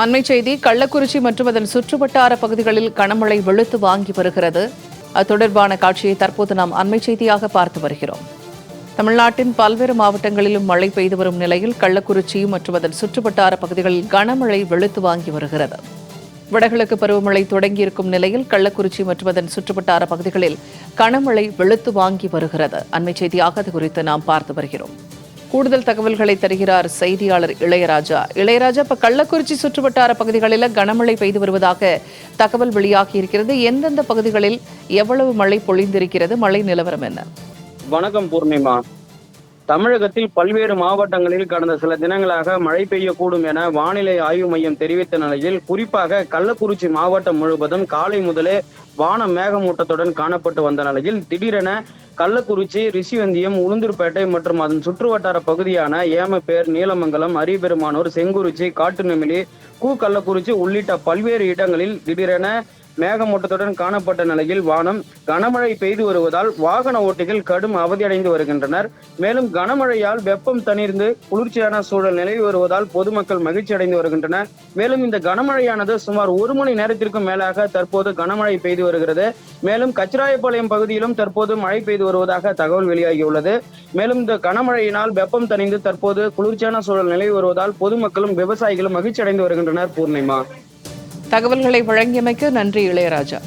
அண்மை செய்தி கள்ளக்குறிச்சி மற்றும் அதன் சுற்றுவட்டார பகுதிகளில் கனமழை வெளுத்து வாங்கி வருகிறது. அது தொடர்பான காட்சியை தற்போது நாம் அண்மை செய்தியாக பார்த்து வருகிறோம். தமிழ்நாட்டின் பல்வேறு மாவட்டங்களிலும் மழை பெய்து வரும் நிலையில் கள்ளக்குறிச்சி மற்றும் அதன் சுற்றுவட்டார பகுதிகளில் கனமழை வெளுத்து வாங்கி வருகிறது. வடகிழக்கு பருவமழை தொடங்கியிருக்கும் நிலையில் கள்ளக்குறிச்சி மற்றும் அதன் சுற்றுவட்டார பகுதிகளில் கனமழை வெளுத்து வாங்கி வருகிறது. அண்மை செய்தியாக அது குறித்து நாம் பார்த்து வருகிறோம். கூடுதல் தகவல்களை தருகிறார் செய்தியாளர் இளையராஜா. இளையராஜா இப்ப கள்ளக்குறிச்சி சுற்றுவட்டார பகுதிகளில் கனமழை பெய்து வருவதாக தகவல் வெளியாகி இருக்கிறது. எந்தெந்த பகுதிகளில் எவ்வளவு மழை பொழிந்திருக்கிறது? மழை நிலவரம் என்ன? வணக்கம் பூர்ணிமா. தமிழகத்தில் பல்வேறு மாவட்டங்களில் கடந்த சில தினங்களாக மழை பெய்யக்கூடும் என வானிலை ஆய்வு மையம் தெரிவித்த நிலையில் குறிப்பாக கள்ளக்குறிச்சி மாவட்டம் முழுவதும் காலை முதலே வானம் மேகமூட்டத்துடன் காணப்பட்டு வந்த நிலையில் திடீரென கள்ளக்குறிச்சி ரிஷிவந்தியம் உளுந்தூர்பேட்டை மற்றும் அதன் சுற்றுவட்டார பகுதியான ஏமப்பேர் நீலமங்கலம் அரிபெருமானூர் செங்குறிச்சி காட்டுநெமிலி கூ கள்ளக்குறிச்சி உள்ளிட்ட பல்வேறு இடங்களில் திடீரென மேகமூட்டத்துடன் காணப்பட்ட நிலையில் வானம் கனமழை பெய்து வருவதால் வாகன ஓட்டிகள் கடும் அவதியடைந்து வருகின்றனர். மேலும் கனமழையால் வெப்பம் தணிர்ந்து குளிர்ச்சியான சூழல் நிலவி வருவதால் பொதுமக்கள் மகிழ்ச்சி அடைந்து வருகின்றனர் மேலும் இந்த கனமழையானது சுமார் ஒரு மணி நேரத்திற்கும் மேலாக தற்போது கனமழை பெய்து வருகிறது. மேலும் கச்சிராயப்பாளையம் பகுதியிலும் தற்போது மழை பெய்து வருவதாக தகவல் வெளியாகியுள்ளது. மேலும் இந்த கனமழையினால் வெப்பம் தணிந்து தற்போது குளிர்ச்சியான சூழல் நிலவி வருவதால் பொதுமக்களும் விவசாயிகளும் மகிழ்ச்சி அடைந்து வருகின்றனர். பூர்ணிமா. தகவல்களை வழங்கியமைக்கு நன்றி இளையராஜா.